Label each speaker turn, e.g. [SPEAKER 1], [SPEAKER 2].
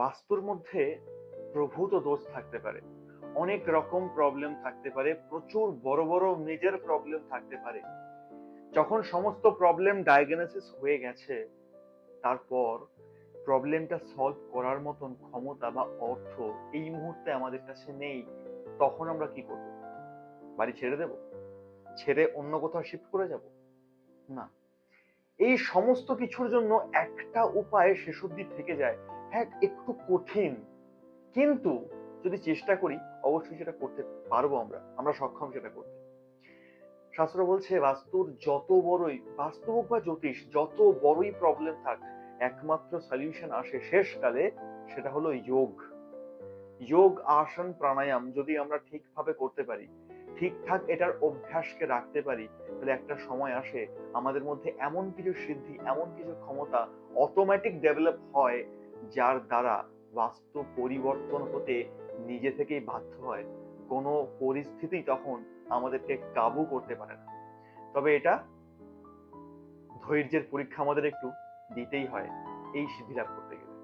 [SPEAKER 1] বাস্তুর মধ্যে প্রভূত দোষ থাকতে পারে। অনেক রকম প্রবলেম থাকতে পারে, প্রচুর বড় বড় মেজর প্রবলেম থাকতে পারে। যখন সমস্ত প্রবলেম ডায়াগনোসিস হয়ে গেছে, তারপর প্রবলেমটা সলভ করার মতন ক্ষমতা বা অর্থ এই মুহূর্তে আমাদের কাছে নেই, তখন আমরা কি করব? বাড়ি ছেড়ে দেব? ছেড়ে অন্য কোথাও শিফট করে যাব? না। এই সমস্ত কিছুর জন্য একটা উপায় শেষ অব্দি থেকে যায়। হ্যাঁ একটু কঠিন। কিন্তু যদি চেষ্টা করি, অবশ্যই সেটা করতে পারব আমরা। আমরা সক্ষম সেটা করতে। শাস্ত্র বলছে, বাস্তুর যত বড়ই বাস্তু হোক বা জ্যোতিষ, যত বড়ই প্রবলেম থাক, একমাত্র সলিউশন আসে শেষকালে, সেটা হলো যোগ। যোগ, আসন, প্রাণায়াম যদি আমরা ঠিকভাবে করতে পারি, ঠিকঠাক এটার অভ্যাসকে রাখতে পারি, তাহলে একটা সময় আসে আমাদের মধ্যে এমন কিছু সিদ্ধি, এমন কিছু ক্ষমতা অটোমেটিক ডেভেলপ হয় যার দ্বারা বাস্তু পরিবর্তন হতে নিজে থেকেই বাধ্য হয়। কোনো পরিস্থিতি তখন আমাদেরকে কাবু করতে পারে না। তবে এটা ধৈর্যের পরীক্ষা আমাদের একটু দিতেই হয়, এই সিদ্ধি লাভ করতে গেলে।